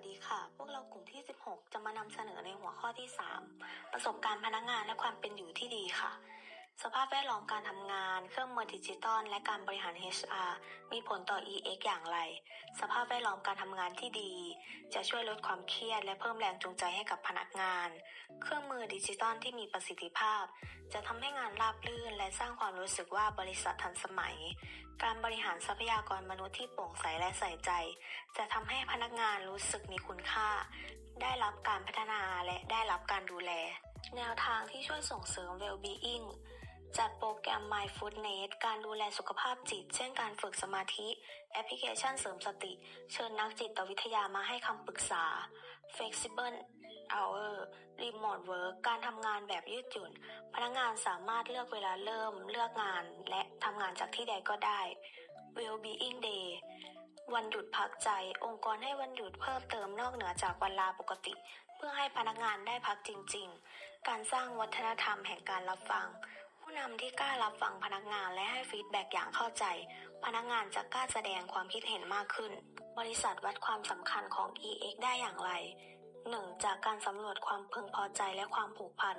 สดีค่ะ พวกเรากลุ่มที่ 16 จะมานำเสนอในหัวข้อที่ 3 ประสบการณ์พนักงานและความเป็นอยู่ที่ดีค่ะ สภาพแวดล้อมการทำงาน เครื่องมือดิจิตอลและการบริหาร HR มีผลต่อ EX อย่างไร สภาพแวดล้อมการทำงานที่ดี จะช่วยลดความเครียดและเพิ่มแรงจูงใจให้กับพนักงาน เครื่องมือดิจิตอลที่มีประสิทธิภาพ จะทำให้งานราบรื่น และสร้างความรู้สึกว่าบริษัททันสมัย การบริหารทรัพยากรมนุษย์ที่โปร่งใสและใส่ใจ จะทำให้พนักงานรู้สึกมีคุณค่า ได้รับการพัฒนาและได้รับการดูแล แนวทางที่ช่วยส่งเสริม well-being จัดโปรแกรม mindfulness การดูแลสุขภาพจิต เช่นการฝึกสมาธิ แอปพลิเคชันเสริมสติ เชิญนักจิตวิทยามาให้คำปรึกษา flexible hour remote work การทำงานแบบยืดหยุ่น พนักงานสามารถเลือกเวลาเริ่มเลือกงาน และทำงานจากที่ใดก็ได้ well-being day วันหยุดพักใจ องค์กรให้วันหยุดเพิ่มเติมนอกเหนือจากวันลาปกติ เพื่อให้พนักงานได้พักจริง ๆ การสร้างวัฒนธรรมแห่งการรับฟัง ผู้นำที่กล้ารับฟังพนักงานและให้ฟีดแบ็กอย่างเข้าใจ พนักงานจะกล้าแสดงความคิดเห็นมากขึ้น บริษัทวัดความสำคัญของ EX ได้อย่างไร 1. จากการสำรวจความพึงพอใจและความผูกพัน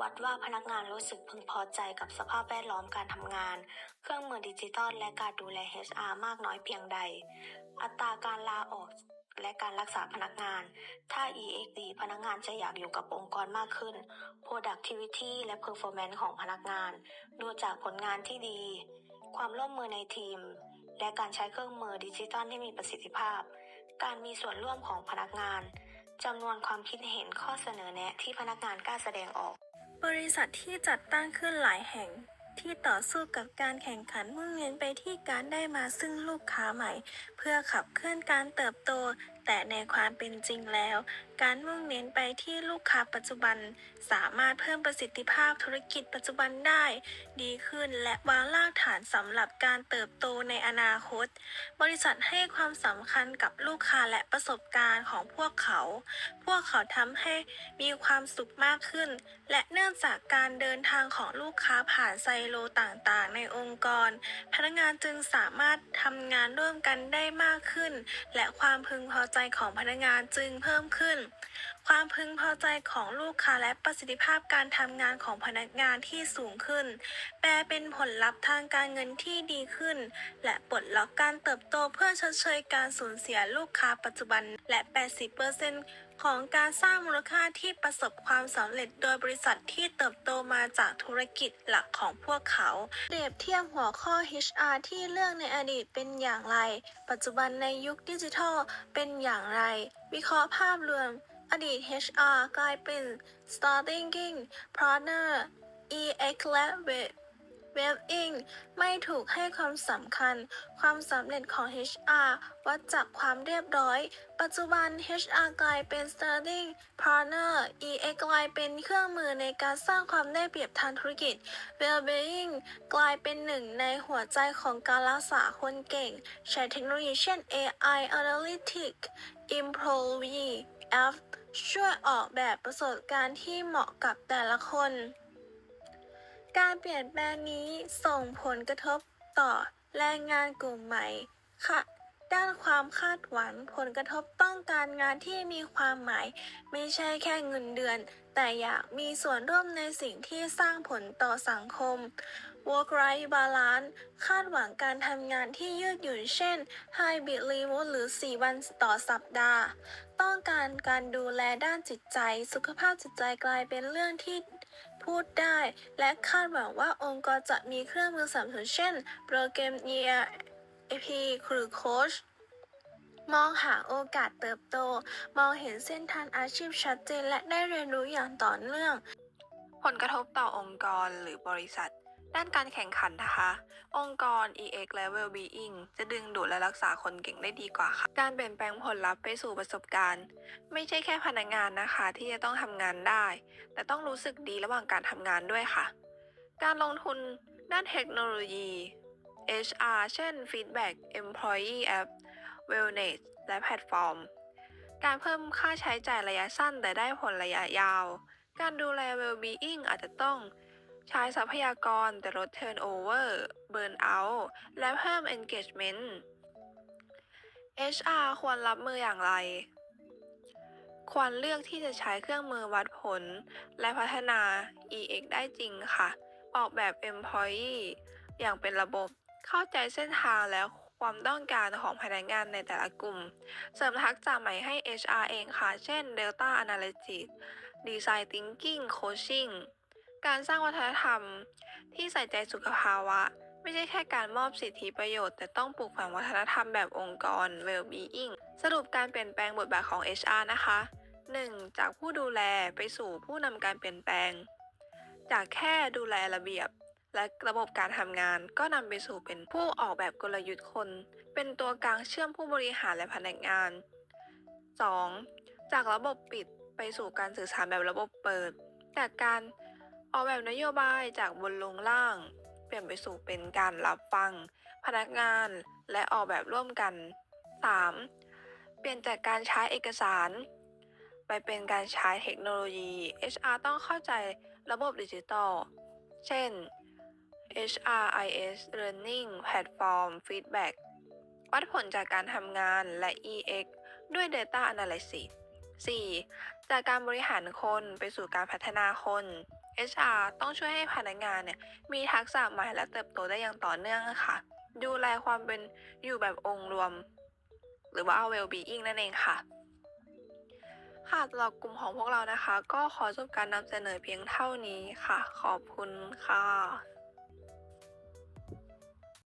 วัดว่าพนักงานรู้สึกพึงพอใจกับสภาพแวดล้อมการทำงาน เครื่องมือดิจิตอลและการดูแล HR มากน้อยเพียงใด อัตราการลาออก และการรักษาพนักงาน ถ้า EX ดีพนักงานจะอยากอยู่กับองค์กรมากขึ้น productivity และ performance ของพนักงาน ดูจากผลงานที่ดี ความร่วมมือในทีม และการใช้เครื่องมือดิจิตอลที่มีประสิทธิภาพ การมีส่วนร่วมของพนักงานจำนวนความคิดเห็นข้อเสนอแนะที่พนักงานกล้าแสดงออก บริษัทที่จัดตั้งขึ้นหลายแห่ง ที่ต่อสู้กับการแข่งขันมุ่งเน้นไปที่การได้มาซึ่งลูกค้าใหม่ เพื่อขับเคลื่อนการเติบโต แต่ในความเป็นจริงแล้ว การมุ่งเน้นไปที่ลูกค้าปัจจุบัน สามารถเพิ่มประสิทธิภาพธุรกิจปัจจุบันได้ ดีขึ้นและวางรากฐานสำหรับการเติบโตในอนาคต บริษัทให้ความสำคัญกับลูกค้าและประสบการณ์ของพวกเขา พวกเขาทำให้มีความสุขมากขึ้น และเนื่องจากการเดินทางของลูกค้าผ่านไซโลต่างๆ ในองค์กร พนักงานจึงสามารถทำงานร่วมกันได้มากขึ้น และความพึงพอใจของพนักงานจึงเพิ่มขึ้น ความพึงพอใจของลูกค้าและประสิทธิภาพการทำงานของพนักงานที่สูงขึ้น แปลเป็นผลลัพธ์ทางการเงินที่ดีขึ้น และปลดล็อกการเติบโตเพื่อชดเชยการสูญเสียลูกค้าปัจจุบันและ 80%ของการสร้างมูลค่าที่ประสบความสำเร็จโดยบริษัทที่เติบโตมาจากธุรกิจหลักของพวกเขาเปรียบเทียบหัวข้อ HR ที่เลือกในอดีตเป็นอย่างไร ปัจจุบันในยุคดิจิทัลเป็นอย่างไร วิเคราะห์ภาพรวม อดีต HR กลายเป็น Starting Partner EX และ Web เว็บอิงไม่ถูกให้ความสำคัญ ความสำเร็จของ HR วัดจากความเรียบร้อย ปัจจุบัน HR กลายเป็น Starting Partner EX กลายเป็นเครื่องมือในการสร้างความได้เปรียบทางธุรกิจ Well-being กลายเป็นหนึ่งในหัวใจของการรักษาคนเก่ง ใช้เทคโนโลยีเช่น AI Analytics Employee App ช่วยออกแบบประสบการณ์ที่เหมาะกับแต่ละคน การเปลี่ยนแปลงนี้ส่งผลกระทบต่อแรงงานกลุ่มใหม่ค่ะ ด้านความคาดหวังผลกระทบต้องการงานที่มีความหมาย ไม่ใช่แค่เงินเดือน แต่อยากมีส่วนร่วมในสิ่งที่สร้างผลต่อสังคม work life balance คาดหวังการทำงานที่ยืดหยุ่นเช่น hybrid remote หรือ 4 วันต่อสัปดาห์ ต้องการการดูแลด้านจิตใจ สุขภาพจิตใจกลายเป็นเรื่องที่พูดได้ และคาดหวังว่าองค์กรจะมีเครื่องมือสนับสนุนเช่น โปรแกรม ERP หรือโค้ชมองหาโอกาสเติบโต มองเห็นเส้นทางอาชีพชัดเจนและได้เรียนรู้อย่างต่อเนื่อง ผลกระทบต่อองค์กรหรือบริษัท ด้านการแข่งขันนะคะ องค์กร EX และ Well-being จะดึงดูดและรักษาคนเก่งได้ดีกว่าค่ะ การเปลี่ยนแปลงผลลัพธ์ไปสู่ประสบการณ์ ไม่ใช่แค่พนักงานนะคะ ที่จะต้องทำงานได้ แต่ต้องรู้สึกดีระหว่างการทำงานด้วยค่ะ การลงทุนด้านเทคโนโลยี HR เช่น Feedback Employee App Wellness และแพลตฟอร์ม การเพิ่มค่าใช้จ่ายระยะสั้นแต่ได้ผลระยะยาว การดูแล well-being อาจจะต้อง ใช้ทรัพยากรแต่ลด turnover burn out และเพิ่ม engagement HR ควรรับมืออย่างไร ควรเลือกที่จะใช้เครื่องมือวัดผล และพัฒนา EX ได้จริงค่ะ ออกแบบ Employee อย่างเป็นระบบ เข้าใจเส้นทางและความต้องการของพนักงานในแต่ละกลุ่ม เสริมทักษะใหม่ให้ HR เองค่ะ เช่น Delta Analytics Design Thinking Coaching การสร้างวัฒนธรรมที่ใส่ใจสุขภาวะ ไม่ใช่แค่การมอบสิทธิประโยชน์ แต่ต้องปลูกฝังวัฒนธรรมแบบองค์กร well-being สรุปการเปลี่ยนแปลงบทบาทของ HR นะคะ 1. จากผู้ดูแลไปสู่ผู้นำการเปลี่ยนแปลง จากแค่ดูแลระเบียบ และระบบการทำงานก็นำไปสู่เป็นผู้ออกแบบกลยุทธ์คน เป็นตัวกลางเชื่อมผู้บริหารและพนักงาน 2. จากระบบปิดไปสู่การสื่อสารแบบระบบเปิด จากการ ออกแบบนโยบายจากบนลงล่าง เปลี่ยนไปสู่เป็นการรับฟัง พนักงานและออกแบบร่วมกัน 3. เปลี่ยนจากการใช้เอกสาร ไปเป็นการใช้เทคโนโลยี HR ต้องเข้าใจระบบดิจิทัล เช่น HRIS Learning Platform Feedback วัดผลจากการทำงานและ EX ด้วย Data Analysis 4. จากการบริหารคนไปสู่การพัฒนาคน HR ต้องช่วยให้พนักงานเนี่ยมีทักษะใหม่และเติบโตได้อย่างต่อเนื่องค่ะ ดูแลความเป็นอยู่แบบองค์รวม หรือว่า well-being นั่นเองค่ะ ค่ะสำหรับกลุ่มของพวกเรานะคะ ก็ขอจบการนำเสนอเพียงเท่านี้ค่ะ ขอบคุณค่ะ